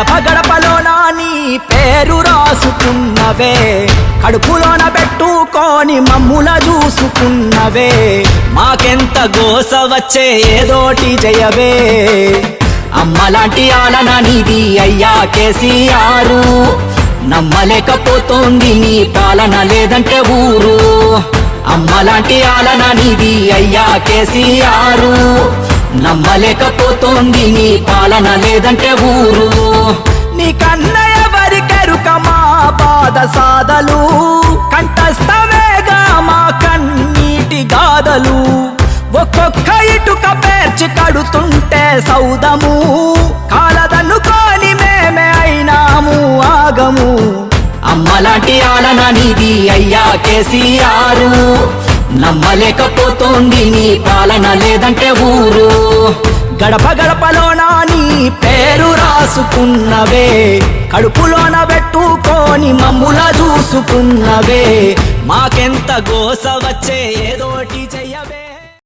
గడప గడపలోన నీ పేరు రాసుకున్నవే. కడుపులోన పెట్టుకొని మమ్ముల చూసుకున్నవే. మాకెంత గోస వచ్చే ఏదోటి జయవే. అమ్మలాంటి ఆలన నీది అయ్యా కేసీఆర్. నమ్మలేకపోతోంది నీ పాలన లేదంటే ఊరు. అమ్మలాంటి ఆలన నీది అయ్యా కేసీఆర్. నమ్మలేకపోతోంది నీ పాలన లేదంటే ఊరు. నీ కన్నయ్య మా బాధ సాధలు? కంఠస్థమేగా మా కన్నీటి గాథలు ఒక్కొక్క ఇటుక పేర్చి కడుతుంటే సౌదము. కాలదన్నుకొని మేమే అయినాము ఆగము. అమ్మలాంటి ఆలన నీది అయ్యా కేసీఆర్. నమ్మలేకపోతోంది నీ పాలన లేదంటే ఊరు. గడప గడపలోన నీ పేరు రాసుకున్నవే? కడుపులోన పెట్టుకొని మమ్ముల చూసుకున్నవే? మాకెంత గోస వచ్చే ఏదోటి చెయ్యవే?